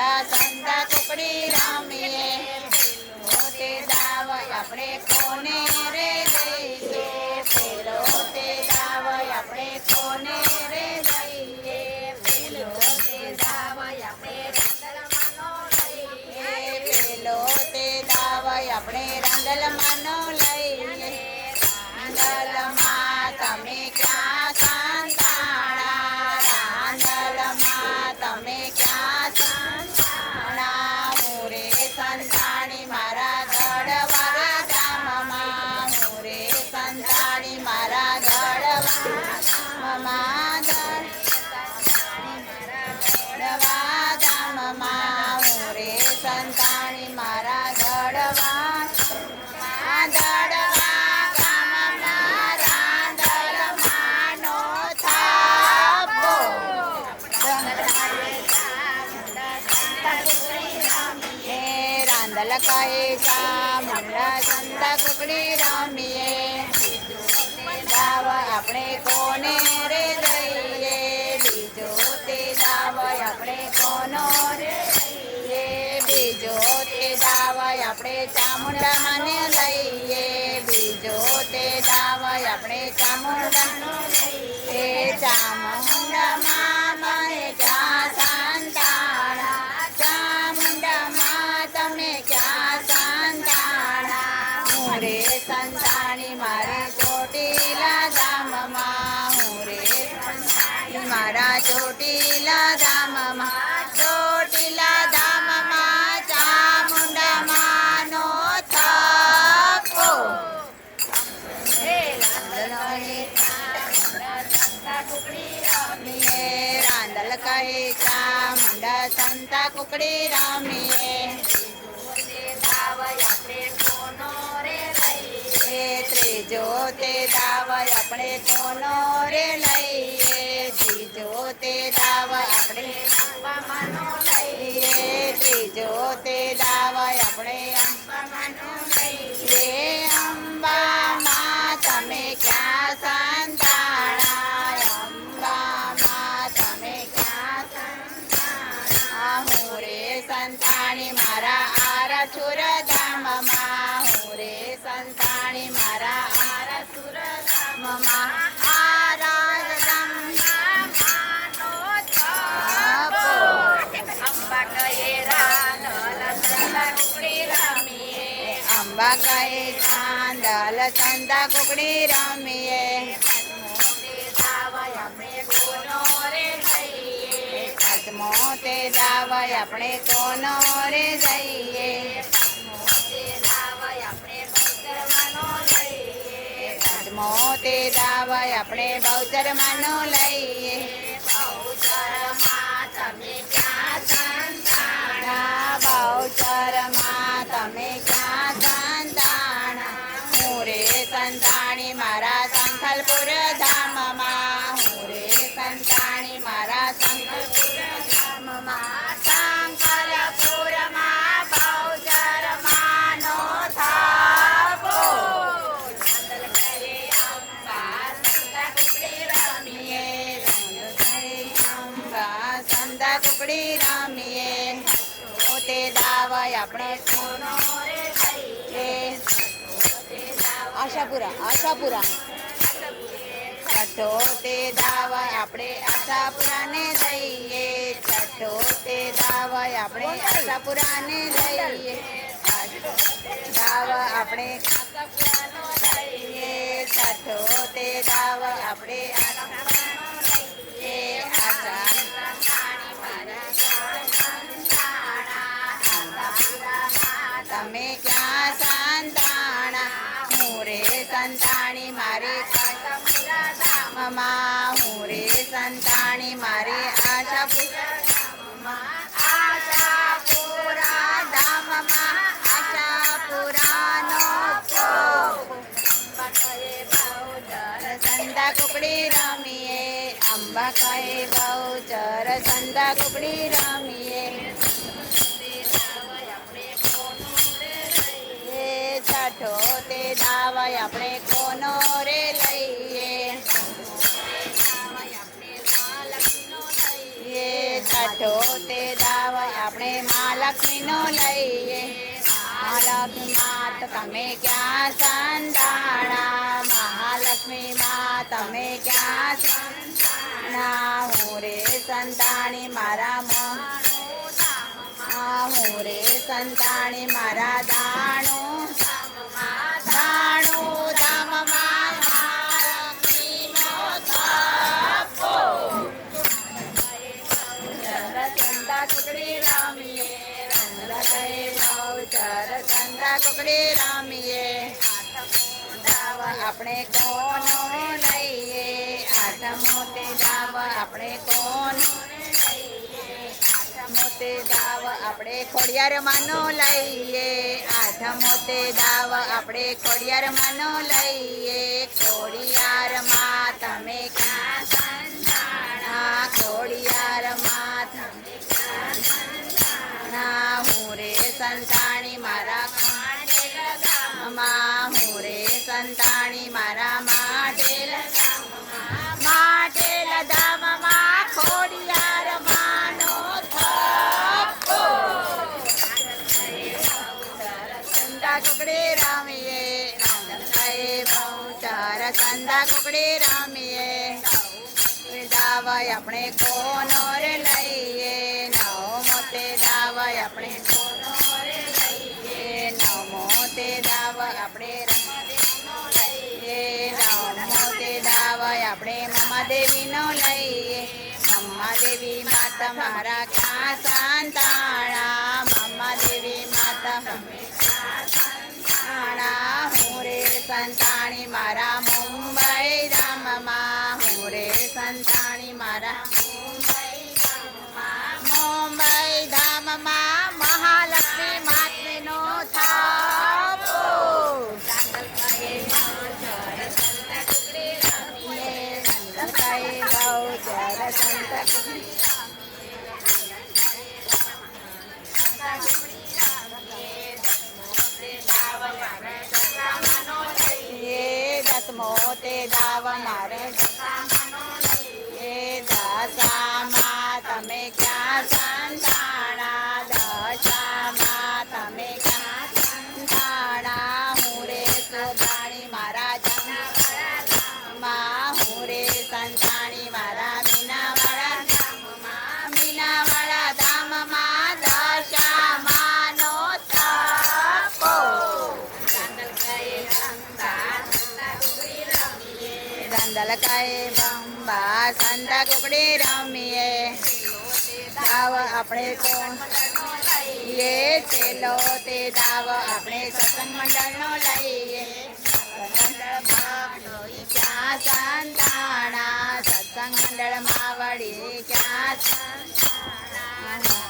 મુંડા સંતા કુકડી રામીએ. તે દાવ આપણે કોને રે દઈએ? પેલો તે દાવ આપણે કોને રે દઈએ? પેલો તે દાવ આપણે રાંદલમાંનો લઈએ. પેલો તે દાવ આપણે રાંદલમાંનો મારા દડવા મારા રાંદલમાંનો થાપો. હે રાંદલ કહે ચામુંડા સંતા કુકડી રમીએ. દાવ આપણે કોને રે દઈએ? બીજો તે આપણે કોનો રે દાવ આપણે ચામુંડા મને લઈએ. બીજો તે દાવાય આપણે ચામુંડાનો લઈએ. ચામુંડામાં મને ક્યાં સંતાણા? ચામુંડામાં તમે ક્યાં સંતાણા? હું રે સંતાણી, મારે ચોટીલા ધામમાં. હું રે મારા ચોટીલા ધામમાં. રાંદલ કા મંડા સંતા કુકડી રામે. ત્રીજો તે દાવ આપણે કોનો રે લઈએ. ત્રીજો તે દાવ આપણે ત્રીજો તે દાવ આપણે અંબા કહે ચાંદલ સંતા કુકડી રમીએ પદ્મો તે આપણે કોનો રે જઈએ તે દાવ આપણે બહુચરમાનો લઈએ. તમે ક્યાં સંતાણા? બહુચરમાં તમે ક્યાં સંતાણા? હું સંતાણી મારા સંખલપુર સંતા કુકડી રમીએ પોતે દાવ આપણે કોનો રે લઈએ આશાપુરા આશાપુરા છઠ્ઠો તે દાવ આપણે આશાપુરાને દઈએ છઠ્ઠો તે દાવ આપણે આશાપુરાને દઈએ દાવ આપણે આશાપુરાનો દઈએ છઠ્ઠો તે દાવ આપણે આશાપુરાનો સંતાણી મારે ધામમાં હું રે સંતાણી મારે આશાપુરા ધામમાં આશાપુરા ધામમાં આશાપુરાનો સંતા કુકડી રમીએ અંબા કહે બહુ સંતા કુકડી તે દાવાય આપણે કોનો રે લઈએ? કાઠો તે દાવાય આપણે મા મહાલક્ષ્મીનો લઈએ. મહાલક્ષ્મી માત તમે ક્યાં સંતાણા? મહાલક્ષ્મી મા તમે ક્યાં સંતાણા? હું રે સંતાણી મારા હું રે સંતાણી મારા દાણું આપણે કોનો લઈએ? આઠમો તે દાવ આપણે કોનો આઠમો તે દાવ આપણે ખોડિયાર માનો લઈએ. આઠમો તે દાવ આપણે ખોડિયાર માનો લઈએ. દાવાય આપણે કોનો રે લઈએ નવ મોતે દાવાય આપણે માતા મારા ક્યાં સંતાણા મમ્માદેવી માતા તમે સંતાણા મારા મુંબઈ ધામમાં, હું રે સંતાણી મારા મુંબઈ ધામમાં મહાલક્ષ્મી માતનો થાપો દસમો તે દાવ મારે કાય બંબા સંતા કુકડી રમીએ. દાવ આપણે કોણ? લઈએ છેલ્લો તે દાવ આપણે સત્સંગ મંડળનો લઈએ ક્યાં સંતાણા? સત્સંગ મંડળમાં વળી ક્યાં સંતાણા?